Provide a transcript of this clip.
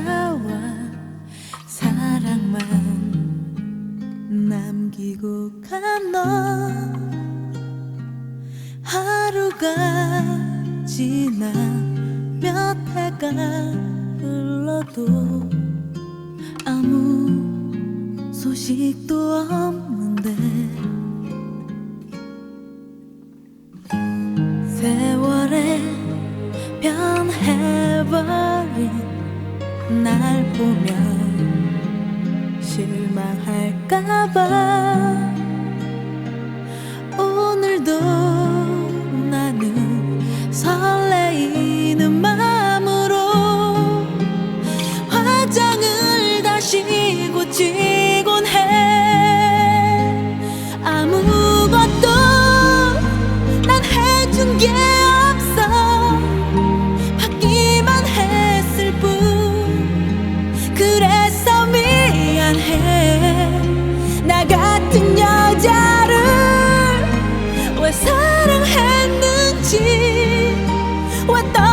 혼자와 사랑만 남기고 간 너. 하루가 지나 몇 해가 흘러도 아무 소식도 없는데 세월에 변해버린 날 보면 실망할까봐. 오늘도 나는 설레이는 마음으로 화장을 다시 고치 what the